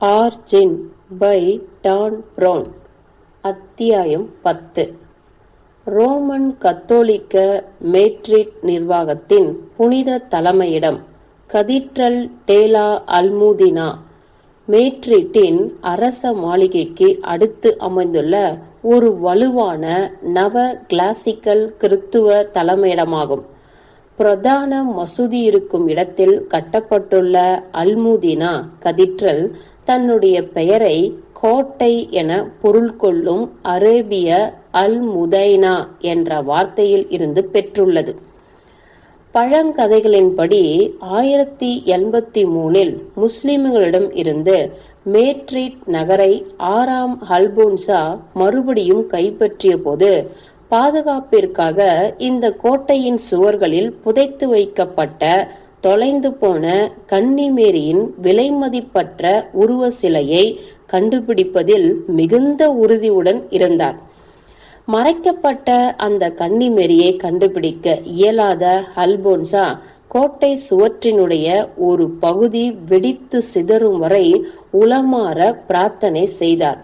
Origin by Don brown. அத்தியாயம் பத்து. Roman கத்தோலிக்க மேட்ரிட் நிர்வாகத்தின் புனித தலைமையிடம் கதிட்ரல் டேலா அல்முதினா மேட்ரிட்டின் அரச மாளிகைக்கு அடுத்து அமைந்துள்ள ஒரு வலுவான நவ கிளாசிக்கல் கிறித்துவ தலைமையிடமாகும். பிரதான மசூதி இருக்கும் இடத்தில் கட்டப்பட்டுள்ள அல்முதினா கதிற்றல் தன்னுடைய பெயரை கோட்டை என பொருள் கொள்ளும் அரேபிய அல் முதைனா என்ற வார்த்தையில் இருந்து பெற்றுள்ளது. பழங்கதைகளின்படி ஆயிரத்தி எண்பத்தி மூணில் முஸ்லிம்களிடம் இருந்து மேட்ரிட் நகரை ஆறாம் ஹல்போன்சா மறுபடியும் கைப்பற்றிய போது பாதுகாப்பிற்காக இந்த கோட்டையின் சுவர்களில் புதைத்து வைக்கப்பட்ட தொலைந்து போன கன்னிமேரியின் விலைமதிப்பற்ற உருவ சிலையை கண்டுபிடிப்பதில் மிகுந்த உறுதியுடன் இருந்தார். மறைக்கப்பட்ட அந்த கன்னிமேரியை கண்டுபிடிக்க இயலாத அல்போன்சா கோட்டை சுவற்றினுடைய ஒரு பகுதி வெடித்து சிதறும் வரை உளமாற பிரார்த்தனை செய்தார்.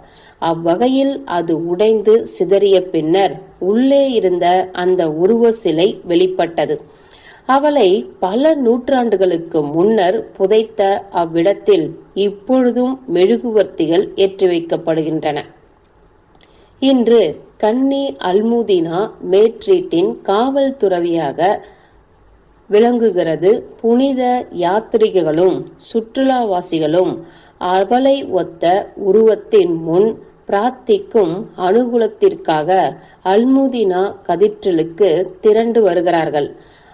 அவ்வகையில் அது உடைந்து சிதறிய பின்னர் உள்ளே இருந்த அந்த உருவ சிலை வெளிப்பட்டது. அவளை பல நூற்றாண்டுகளுக்கு முன்னர் புதைத்த அவ்விடத்தில் இப்பொழுதும் மெழுகுவர்த்திகள் ஏற்றி வைக்கப்படுகின்றன. இன்று கன்னி அல்முதினா மேட்ரீட்டின் காவல் துறவியாக விளங்குகிறது. புனித யாத்திரிகர்களும் சுற்றுலாவாசிகளும் அவளை ஒத்த உருவத்தின் முன் பிரார்த்திக்கும் அனுகூலத்திற்காக அல்முதினா கதிற்றலுக்கு திரண்டு வருகிறார்கள்.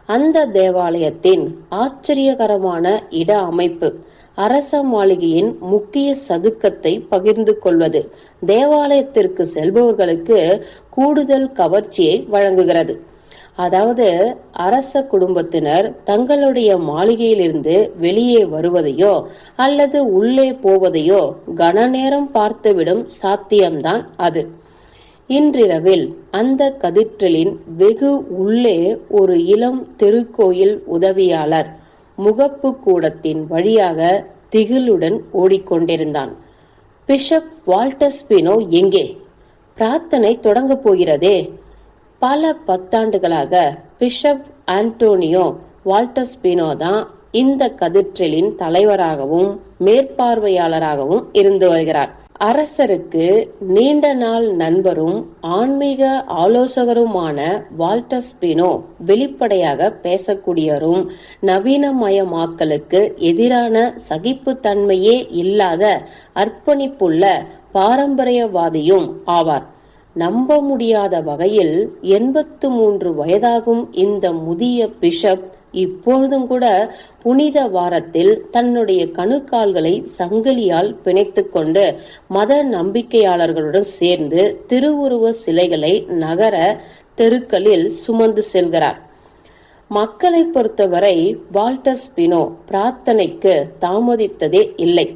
அந்த தேவாலயத்தின் ஆச்சரியகரமான இட அமைப்பு அரச மாளிகையின் முக்கிய சதுக்கத்தை பகிர்ந்து கொள்வது தேவாலயத்திற்கு செல்பவர்களுக்கு கூடுதல் கவர்ச்சியை வழங்குகிறது. அதாவது அரச குடும்பத்தினர் தங்களுடைய மாளிகையிலிருந்து வெளியே வருவதையோ அல்லது உள்ளே போவதையோ கன நேரம் பார்த்துவிடும் சாத்தியம்தான் அது. இன்றிரவில் அந்த கதிற்றலின் வெகு உள்ளே ஒரு இளம் திருக்கோயில் உதவியாளர் முகப்பு கூடத்தின் வழியாக திகிலுடன் ஓடிக்கொண்டிருந்தான். பிஷப் வால்டஸ்பினோ எங்கே? பிரார்த்தனை தொடங்கப் போகிறதே. பல பத்தாண்டுகளாக பிஷப் ஆண்டோனியோ வால்டஸ்பினோ தான் இந்த கதிற்றலின் தலைவராகவும் மேற்பார்வையாளராகவும் இருந்து வருகிறார். அரசருக்கு நீண்ட நாள் நண்பரும் ஆன்மீக ஆலோசகருமான வால்டஸ்பினோ வெளிப்படையாக பேசக்கூடியவரும் நவீனமயமாக்கலுக்கு எதிரான சகிப்புத்தன்மையே இல்லாத அர்ப்பணிப்புள்ள பாரம்பரியவாதியும் ஆவார். நம்ப முடியாத வகையில் எண்பத்து மூன்று வயதாகும் இந்த முதிய பிஷப் இப்பொழுதும் கூட புனித வாரத்தில் தன்னுடைய கணுக்கால்களை சங்கிலியால் பிணைத்துக்கொண்டு மத நம்பிக்கையாளர்களுடன் சேர்ந்து திருவுருவ சிலைகளை நகர தெருக்களில் சுமந்து செல்கிறார். மக்களை பொறுத்தவரை வால்டர் பினோ பிரார்த்தனைக்கு தாமதித்ததே இல்லை.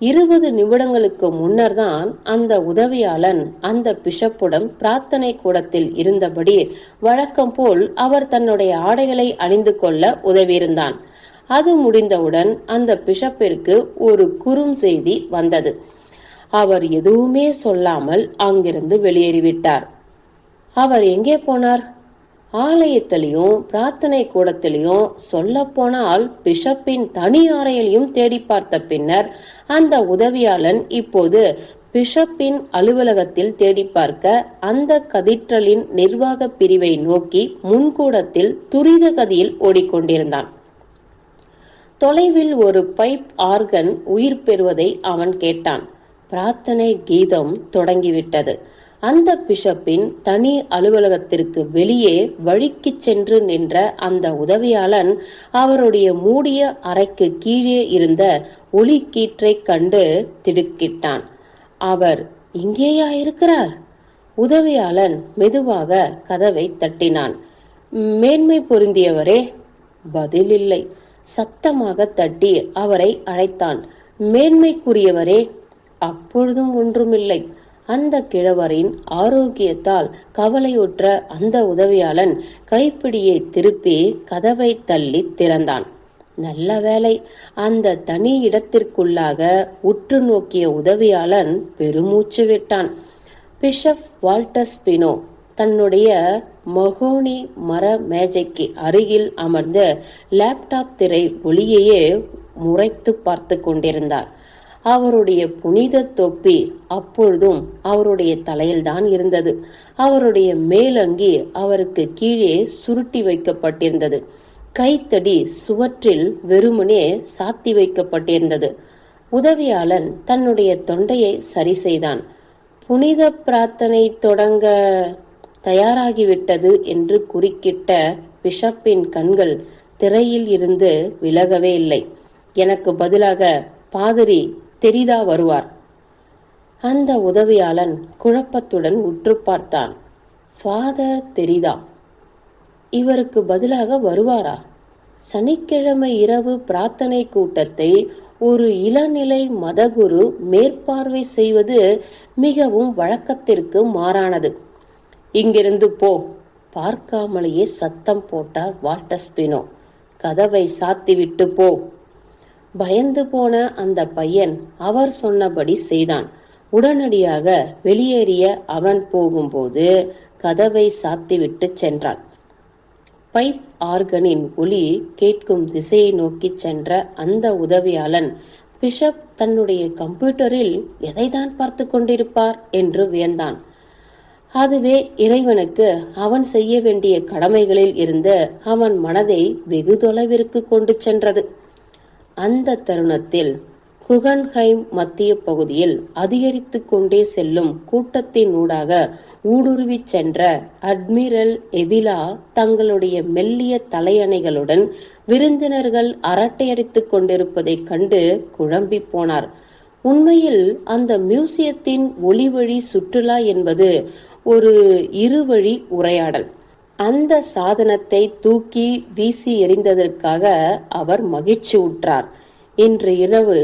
இருபது நிமிடங்களுக்கு முன்னர் தான் அந்த உதவியாளன் அந்த பிஷப்புடன் பிரார்த்தனை கூடத்தில் இருந்தபடி வழக்கம் போல் அவர் தன்னுடைய ஆடைகளை அணிந்து கொள்ள உதவியிருந்தான். அது முடிந்தவுடன் அந்த பிஷப்பிற்கு ஒரு குறும் செய்தி வந்தது. அவர் எதுவுமே சொல்லாமல் அங்கிருந்து வெளியேறிவிட்டார். அவர் எங்கே போனார்? ஆலயத்திலையும் பிரார்த்தனை கூடத்திலையும் சொல்ல போனால் பிஷப்பின் தனி அறையிலையும் தேடி பார்த்த பின்னர் அந்த உதவியாளன் இப்போது பிஷப்பின் அலுவலகத்தில் தேடி பார்க்க அந்த கதிற்றலின் நிர்வாக பிரிவை நோக்கி முன்கூடத்தில் துரித கதியில் ஓடிக்கொண்டிருந்தான். தொலைவில் ஒரு பைப் ஆர்கன் உயிர் பெறுவதை அவன் கேட்டான். பிரார்த்தனை கீதம் தொடங்கிவிட்டது. அந்த பிஷப்பின் தனி அலுவலகத்திற்கு வெளியே வழிக்கு சென்று நின்ற அந்த உதவியாளன் அவருடைய மூடிய அறைக்கு கீழே இருந்த ஒளி கீற்றை கண்டு திடுக்கிட்டான். அவர் இங்கேயா இருக்கிறார்? உதவியாளன் மெதுவாக கதவை தட்டினான். மேன்மை பொருந்தியவரே. பதில் இல்லை. சத்தமாக தட்டி அவரை அழைத்தான். மேன்மைக்குரியவரே அப்பொழுதும் ஒன்றுமில்லை. அந்த கிழவரின் ஆரோக்கியத்தால் கவலையுற்ற அந்த உதவியாளன் கைப்பிடியை திருப்பி கதவை தள்ளி திறந்தான். நல்ல வேளை அந்த தனி இடத்திற்குள்ளாக உற்று நோக்கிய உதவியாளன் பெருமூச்சு விட்டான். பிஷப் வால்டஸ் பினோ தன்னுடைய மகோனி மர மேஜைக்கு அருகில் அமர்ந்த லேப்டாப் திரை ஒளியையே முறைத்து பார்த்து கொண்டிருந்தார். அவருடைய புனித தொப்பி அப்பொழுதும் அவருடைய தலையில்தான் இருந்தது. அவருடைய மேலங்கி அவருக்கு கீழே சுருட்டி வைக்கப்பட்டிருந்தது. கைத்தடி சுவற்றில் வெறுமனே சாத்தி வைக்கப்பட்டிருந்தது. உதவியாளன் தன்னுடைய தொண்டையை சரி செய்தான். புனித பிரார்த்தனை தொடங்க தயாராகிவிட்டது என்று குறுக்கிட்ட பிஷப்பின் கண்கள் திரையில் இருந்து விலகவே இல்லை. எனக்கு பதிலாக பாதிரி தெரிதா வருவார். அந்த உதவியாளன் குழப்பத்துடன் உற்று பார்த்தான். ஃபாதர் தெரிதா? இவருக்கு பதிலாக வருவாரா? சனிக்கிழமை இரவு பிரார்த்தனை கூட்டத்தை ஒரு இளநிலை மதகுரு மேற்பார்வை செய்வது மிகவும் வழக்கத்திற்கு மாறானது. இங்கிருந்து போ. பார்க்காமலேயே சத்தம் போட்டார் வால்டர் ஸ்பினோ. கதவை சாத்திவிட்டு போ. பயந்து போன அந்த பையன் அவர் சொன்னபடி செய்தான். உடனடியாக வெளியேறிய அவன் போகும்போது கதவை சாத்திவிட்டு சென்றான். பைப் ஆர்கனின் ஒலி கேட்கும் திசையை நோக்கி சென்ற அந்த உதவியாளன் பிஷப் தன்னுடைய கம்ப்யூட்டரில் எதைதான் பார்த்து கொண்டிருப்பார் என்று வியந்தான். அதுவே இறைவனுக்கு அவன் செய்ய வேண்டிய கடமைகளில் இருந்து அவன் மனதை வெகு தொலைவிற்கு கொண்டு சென்றது. அந்த தருணத்தில் குகன்ஹைம் மத்திய பகுதியில் அதிகரித்து கொண்டே செல்லும் கூட்டத்தின் ஊடாக ஊடுருவிச் சென்ற அட்மிரல் எவிலா தங்களுடைய மெல்லிய தலையணைகளுடன் விருந்தினர்கள் அரட்டையடித்துக் கொண்டிருப்பதைக் கண்டு குழம்பி போனார். உண்மையில் அந்த மியூசியத்தின் ஒளிவழி சுற்றுலா என்பது ஒரு இருவழி உரையாடல். அந்த சாதனத்தை தூக்கி வீசி எறிந்ததற்காக அவர் மகிழ்ச்சி உற்றார் இன்று இரவு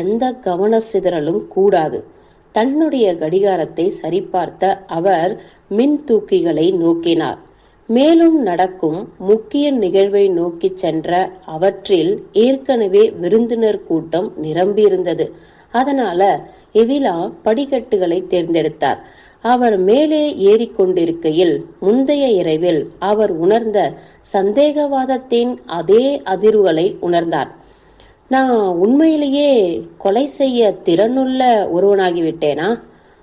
எந்த கவன சிதறலும் கூடாது. தன்னுடைய கடிகாரத்தை சரிபார்த்த அவர் மின் தூக்கிகளை நோக்கினார். மேலும் நடக்கும் முக்கிய நிகழ்வை நோக்கி சென்ற அவற்றில் ஏற்கனவே விருந்தினர் கூட்டம் நிரம்பியிருந்தது. அதனால எவிலா படிக்கட்டுகளை தேர்ந்தெடுத்தார். அவர் மேலே ஏறிக்கொண்டிருக்கையில் முந்தைய இரவில் அவர் உணர்ந்த சந்தேகவாதத்தின் அதே அதிர்வுகளை உணர்ந்தார். நான் உண்மையிலேயே கொலை செய்ய திறனுள்ள ஒருவனாகிவிட்டேனா?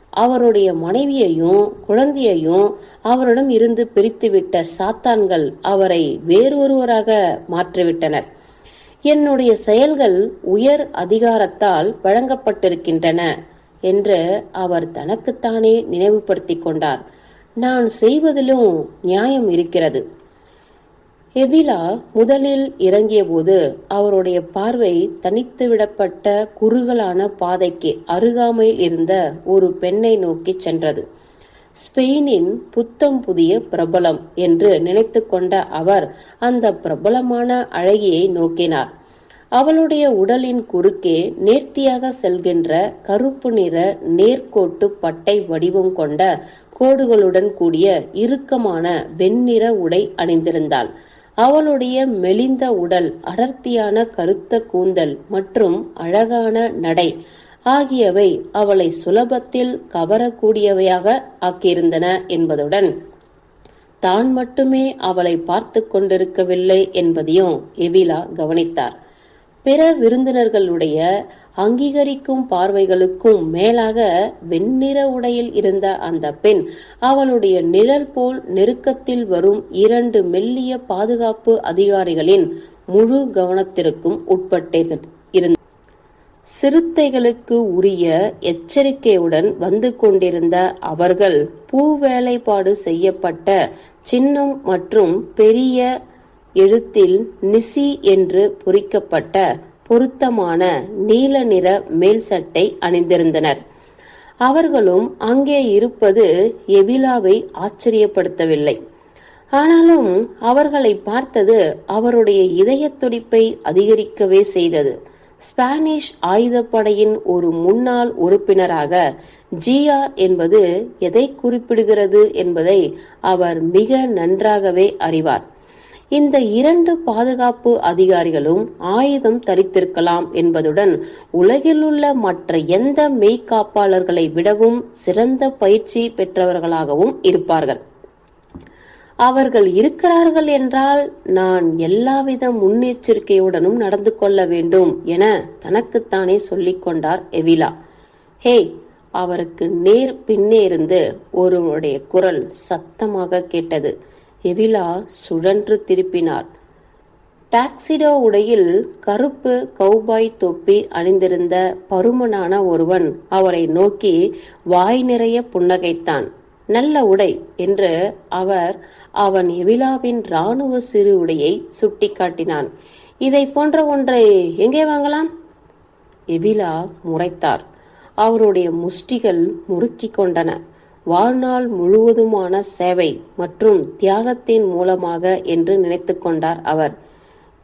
அவருடைய மனைவியையும் குழந்தையையும் அவரிடம் இருந்து பிரித்துவிட்ட சாத்தான்கள் அவரை வேறொருவராக மாற்றிவிட்டனர். என்னுடைய செயல்கள் உயர் அதிகாரத்தால் வழங்கப்பட்டிருக்கின்றன. என்று அவர் தனக்குத்தானே நினைவுபடுத்திக் கொண்டார். நான் செய்வதிலும் நியாயம் இருக்கிறது. எவிலா முதலில் இறங்கியபோது அவருடைய பார்வை தனித்து விடப்பட்ட குறுகலான பாதைக்கு அருகாமையில் இருந்த ஒரு பெண்ணை நோக்கி சென்றது. ஸ்பெயினின் புத்தம் புதிய பிரபலம் என்று நினைத்து கொண்ட அவர் அந்த பிரபலமான அழகியை நோக்கினார். அவளுடைய உடலின் குறுக்கே நேர்த்தியாக செல்கின்ற கருப்பு நிற நேர்கோட்டு பட்டை வடிவம் கொண்ட கோடுகளுடன் கூடிய இறுக்கமான வெண்ணிற உடை அணிந்திருந்தாள். அவளுடைய மெலிந்த உடல் அடர்த்தியான கருத்த கூந்தல் மற்றும் அழகான நடை ஆகியவை அவளை சுலபத்தில் கவரக்கூடியவையாக ஆக்கியிருந்தன என்பதுடன் தான் மட்டுமே அவளை பார்த்து கொண்டிருக்கவில்லை என்பதையும் எவிலா கவனித்தார். பிற விருந்தினர்களுடைய அங்கீகரிக்கும் பார்வைகளுக்கும் மேலாக வெண்ணிற உடையில் இருந்த அந்த பெண் அவளுடைய நிழல் போல் நெருக்கத்தில் வரும் இரண்டு மெல்லிய பாதுகாப்பு அதிகாரிகளின் முழு கவனத்திற்கும் உட்பட்டிருந்த சிறுத்தைகளுக்கு உரிய எச்சரிக்கையுடன் வந்து கொண்டிருந்த அவர்கள் பூ வேலைப்பாடு செய்யப்பட்ட சின்னம் மற்றும் பெரிய எழுத்தில் நிசி என்று பொறிக்கப்பட்ட பொருத்தமான நீல நிற மேல் சட்டை அணிந்திருந்தனர். அவர்களும் அங்கே இருப்பது எவிலாவை ஆச்சரியப்படுத்தவில்லை. ஆனாலும் அவர்களை பார்த்தது அவருடைய இதய துடிப்பை அதிகரிக்கவே செய்தது. ஸ்பானிஷ் ஆயுதப்படையின் ஒரு முன்னாள் உறுப்பினராக ஜிஆர் என்பது எதை குறிப்பிடுகிறது என்பதை அவர் மிக நன்றாகவே அறிவார். இந்த இரண்டு பாதுகாப்பு அதிகாரிகளும் ஆயுதம் தரித்திருக்கலாம் என்பதுடன் உலகிலுள்ள மற்ற எந்த மெய்காப்பாளர்களை விடவும் சிறந்த பயிற்சி பெற்றவர்களாகவும் இருப்பார்கள். அவர்கள் இருக்கிறார்கள் என்றால் நான் எல்லாவித முன்னெச்சரிக்கையுடனும் நடந்து கொள்ள வேண்டும் என தனக்குத்தானே சொல்லிக் கொண்டார் எவிலா. ஹே அவருக்கு நேர் பின்னே இருந்து ஒருவருடைய குரல் சத்தமாக கேட்டது. எவிலா சுழன்று திருப்பினார் டாக்ஸிடோ உடையில் கருப்பு கௌபாய் தொப்பி அணிந்திருந்த பருமனான ஒருவன் அவரை நோக்கி வாய் நிறைய புன்னகைத்தான். நல்ல உடை என்று அவர் அவன் எவிலாவின் ராணுவ சிறு உடையை சுட்டிக்காட்டினான். இதை போன்ற ஒன்றை எங்கே வாங்கலாம்? எவிலா முறைத்தார். அவருடைய முஷ்டிகள் முறுக்கிக் கொண்டன. வாழ்நாள் முழுவதுமான சேவை மற்றும் தியாகத்தின் மூலமாக என்று நினைத்து கொண்டார் அவர்.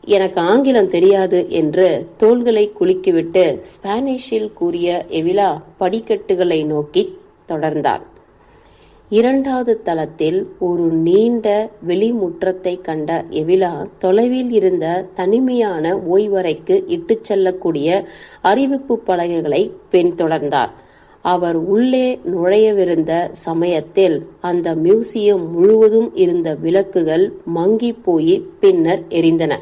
எனக்கு ஆங்கிலம் தெரியாது என்று தோள்களை குலுக்கிவிட்டு ஸ்பானிஷில் கூறிய எவிலா படிக்கட்டுகளை நோக்கி தொடர்ந்தார். இரண்டாவது தளத்தில் ஒரு நீண்ட வெளிமுற்றத்தை கண்ட எவிலா தொலைவில் இருந்த தனிமையான ஓய்வறைக்கு இட்டுச் செல்லக்கூடிய அறிவிப்பு பலகைகளை பின்தொடர்ந்தார். அவர் உள்ளே நுழையவிருந்த சமயத்தில் அந்த மியூசியம் முழுவதும் இருந்த விளக்குகள் மங்கி போய் பின்னர் எரிந்தன.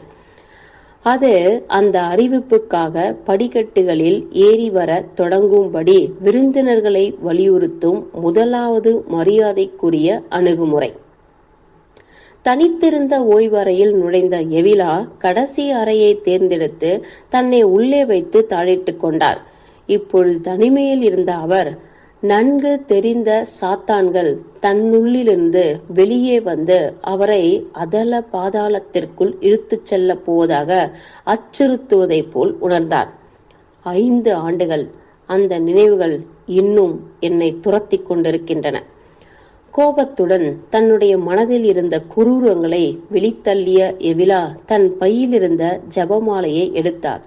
அது அந்த அறிவிப்புக்காக படிக்கட்டுகளில் ஏறி வர தொடங்கும்படி விருந்தினர்களை வலியுறுத்தும் முதலாவது மரியாதைக்குரிய அணுகுமுறை. தனித்திருந்த ஓய்வறையில் நுழைந்த எவிலா கடைசி அறையை தேர்ந்தெடுத்து தன்னை உள்ளே வைத்து தாழிட்டு கொண்டார். இப்பொழுது தனிமையில் இருந்த அவர் நன்கு தெரிந்த சாத்தான்கள் தன்னுள்ளிலிருந்து வெளியே வந்து அவரை அதல பாதாளத்திற்குள் இழுத்துச் செல்ல போவதாக அச்சுறுத்துவதைப் போல் உணர்ந்தார். ஐந்து ஆண்டுகள் அந்த நினைவுகள் இன்னும் என்னை துரத்தி கொண்டிருக்கின்றன. கோபத்துடன் தன்னுடைய மனதில் இருந்த குரூரங்களை வெளித்தள்ளிய எவிலா தன் பையில் இருந்த ஜபமாலையை எடுத்தார்.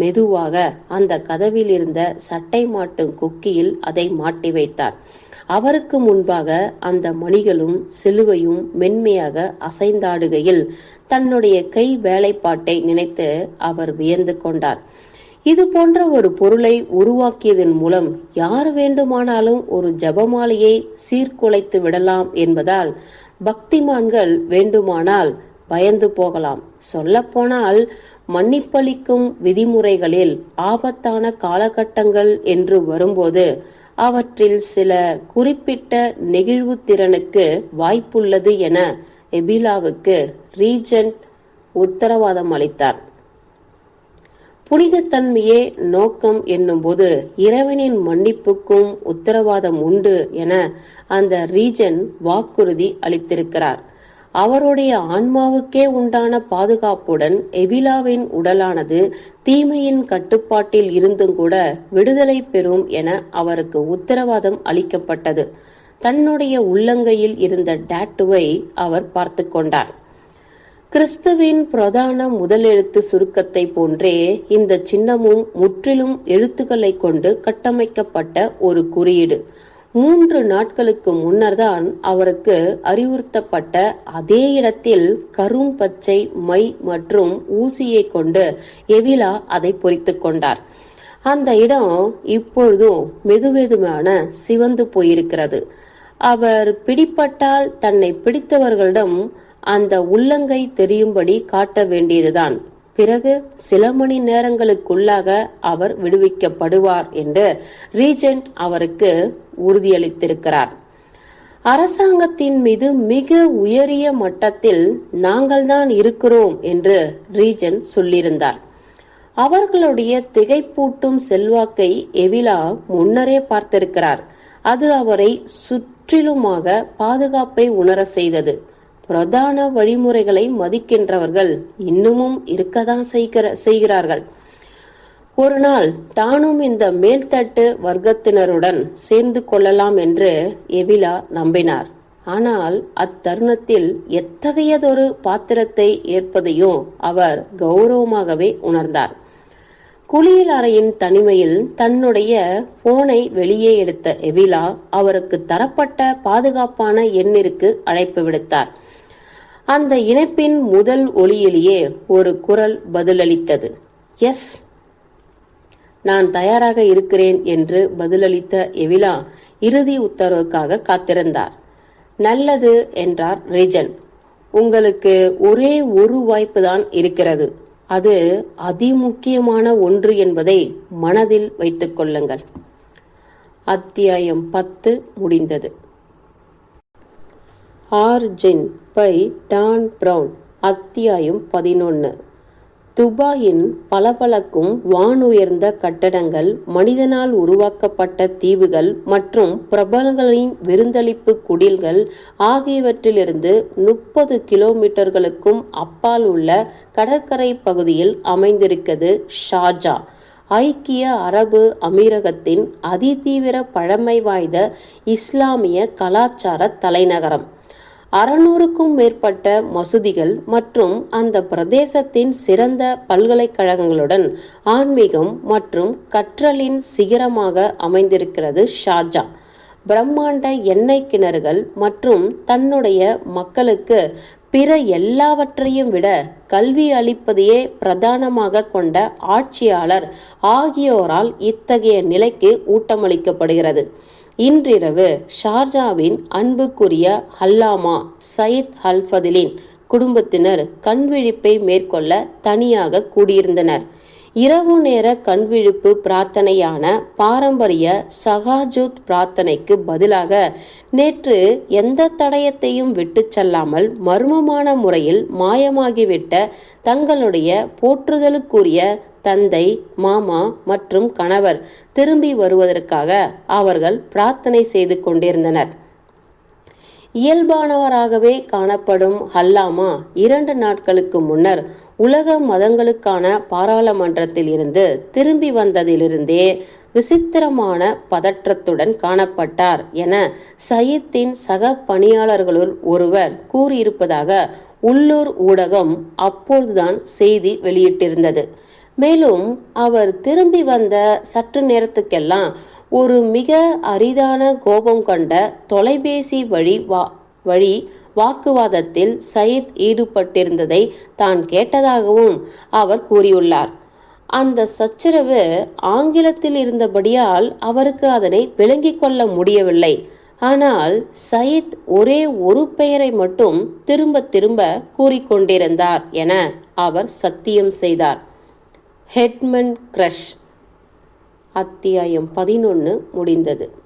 மெதுவாக அந்த கதவில் இருந்த சட்டை மாட்டும் குக்கியில் அதை மாட்டி வைத்தார் அவருக்கு முன்பாக அந்த மணிகளும் சிலுவையும் மென்மையாக அசைந்தாடுகையில் தன்னுடைய கை வேலைப்பாட்டை நினைத்து அவர் வியந்து கொண்டார். இது போன்ற ஒரு பொருளை உருவாக்கியதன் மூலம் யார் வேண்டுமானாலும் ஒரு ஜபமாலையை சீர்குலைத்து விடலாம் என்பதால் பக்திமான்கள் வேண்டுமானால் பயந்து போகலாம். சொல்லப்போனால் மன்னிப்பளிக்கும் விதிமுறைகளில் ஆபத்தான காலகட்டங்கள் என்று வரும்போது அவற்றில் சில குறிப்பிட்ட நெகிழ்வு திறனுக்கு வாய்ப்புள்ளது என எபிலாவுக்கு ரீஜென்ட் உத்தரவாதம் அளித்தார். புனிதத்தன்மையே நோக்கம் என்னும்போது இறைவனின் மன்னிப்புக்கும் உத்தரவாதம் உண்டு என அந்த ரீஜன் வாக்குறுதி அளித்திருக்கிறார். அவருடைய ஆன்மாவுக்கே உண்டான பாதுகாப்புடன் எவிலாவின் உடலானது தீமையின் கட்டுப்பாட்டில் இருந்தும் கூட விடுதலை பெறும் என அவருக்கு உத்தரவாதம் அளிக்கப்பட்டது. தன்னுடைய உள்ளங்கையில் இருந்த டாட்டுவை அவர் பார்த்து கொண்டார். கிறிஸ்துவின் பிரதான முதலெழுத்து சுருக்கத்தை போன்றே இந்த சின்னமும் முற்றிலும் எழுத்துக்களை கொண்டு கட்டமைக்கப்பட்ட ஒரு குறியீடு. மூன்று நாட்களுக்கு முன்னர்தான் அவருக்கு அறிவுறுத்தப்பட்ட அதே இடத்தில் கரும் பச்சை மை மற்றும் ஊசியை கொண்டு எவிலா அதை பொறித்து கொண்டார். அந்த இடம் இப்பொழுதும் மெதுமெதுமான சிவந்து போயிருக்கிறது. அவர் பிடிப்பட்டால் தன்னை பிடித்தவர்களிடம் அந்த உள்ளங்கை தெரியும்படி காட்ட வேண்டியதுதான். பிறகு சில மணி நேரங்களுக்குள்ளாக அவர் விடுவிக்கப்படுவார் என்று ரீஜென்ட் அவருக்கு உறுதியளித்திருக்கிறார். அரசாங்கத்தின் மீது மிக உயரிய மட்டத்தில் நாங்கள்தான் இருக்கிறோம் என்று ரீஜன் சொல்லியிருந்தார். அவர்களுடைய திகைப்பூட்டும் செல்வாக்கை எவிலா முன்னரே பார்த்திருக்கிறார். அது அவரை சுற்றிலுமாக பாதுகாப்பை உணர செய்தது. பிரதான வழிமுறைகளை மதிக்கின்றவர்கள் இன்னமும் இருக்கதான் செய்கிறார்கள். ஒரு நாள் தானும் இந்த மேல்தட்டு வர்க்கத்தினருடன் சேர்ந்து கொள்ளலாம் என்று எவிலா நம்பினார். ஆனால் அத்தருணத்தில் எத்தகையதொரு பாத்திரத்தை ஏற்பதையும் அவர் கௌரவமாகவே உணர்ந்தார். குளியல் அறையின் தனிமையில் தன்னுடைய போனை வெளியே எடுத்த எவிலா அவருக்கு தரப்பட்ட பாதுகாப்பான எண்ணிற்கு அழைப்பு விடுத்தார். அந்த இணைப்பின் முதல் ஒளியிலேயே ஒரு குரல் பதிலளித்தது. எஸ் நான் தயாராக இருக்கிறேன் என்று பதிலளித்த எவிலா இறுதி உத்தரவுக்காக காத்திருந்தார். நல்லது என்றார் ரீஜன். உங்களுக்கு ஒரே ஒரு வாய்ப்பு தான் இருக்கிறது. அது அதிமுக்கியமான ஒன்று என்பதை மனதில் வைத்துக் கொள்ளுங்கள். அத்தியாயம் பத்து முடிந்தது. ஆர்ஜின் பை டான் பிரவுன் அத்தியாயம் பதினொன்று துபாயின் பளபளக்கும் வானுயர்ந்த கட்டடங்கள் மனிதனால் உருவாக்கப்பட்ட தீவுகள் மற்றும் பிரபலங்களின் விருந்தளிப்பு குடில்கள் ஆகியவற்றிலிருந்து முப்பது கிலோமீட்டர்களுக்கும் அப்பால் உள்ள கடற்கரை பகுதியில் அமைந்திருக்கிறது ஷார்ஜா. ஐக்கிய அரபு அமீரகத்தின் அதிதீவிர பழமை வாய்ந்த இஸ்லாமிய கலாச்சார தலைநகரம். அறுநூறுக்கும் மேற்பட்ட மசூதிகள் மற்றும் அந்த பிரதேசத்தின் சிறந்த பல்கலைக்கழகங்களுடன் ஆன்மீகம் மற்றும் கற்றலின் சிகரமாக அமைந்திருக்கிறது ஷார்ஜா. பிரம்மாண்ட எண்ணெய் கிணறுகள் மற்றும் தன்னுடைய மக்களுக்கு பிற எல்லாவற்றையும் விட கல்வி அளிப்பதையே பிரதானமாக கொண்ட ஆட்சியாளர் ஆகியோரால் இத்தகைய நிலைக்கு ஊட்டமளிக்கப்படுகிறது. இன்றிரவு ஷார்ஜாவின் அன்புக்குரிய ஹல்லாமா சயித் அல்ஃபதிலின் குடும்பத்தினர் கண்விழிப்பை மேற்கொள்ள தனியாக கூடியிருந்தனர். இரவு நேர கண்விழிப்பு பிரார்த்தனையான பாரம்பரிய சகாஜூத் பிரார்த்தனைக்கு பதிலாக நேற்று எந்த தடயத்தையும் விட்டு செல்லாமல் மர்மமான முறையில் மாயமாகிவிட்ட தங்களுடைய போற்றுதலுக்குரிய தந்தை மாமா மற்றும் கணவர் திரும்பி வருவதற்காக அவர்கள் பிரார்த்தனை செய்து கொண்டிருந்தனர். இயல்பானவராகவே காணப்படும் ஹல்லாமா இரண்டு நாட்களுக்கு முன்னர் உலக மதங்களுக்கான பாராளுமன்றத்தில் இருந்து திரும்பி வந்ததிலிருந்தே விசித்திரமான பதற்றத்துடன் காணப்பட்டார் என சயித்தின் சக பணியாளர்களுள் ஒருவர் கூறியிருப்பதாக உள்ளூர் ஊடகம் அப்போதுதான் செய்தி வெளியிட்டிருந்தது. மேலும் அவர் திரும்பி வந்த சற்று நேரத்துக்கெல்லாம் ஒரு மிக அரிதான கோபம் கண்ட தொலைபேசி வழி வா வழி வாக்குவாதத்தில் சயித் ஈடுபட்டிருந்ததை தான் கேட்டதாகவும் அவர் கூறியுள்ளார். அந்த சச்சரவு ஆங்கிலத்தில் இருந்தபடியால் அவருக்கு அதனை விளங்கிக் கொள்ள முடியவில்லை. ஆனால் சயித் ஒரே ஒரு பெயரை மட்டும் திரும்ப திரும்ப கூறிக்கொண்டிருந்தார் என அவர் சத்தியம் செய்தார். ஹெட்மன் கிரஷ் அத்தியாயம் பதினொன்று முடிந்தது.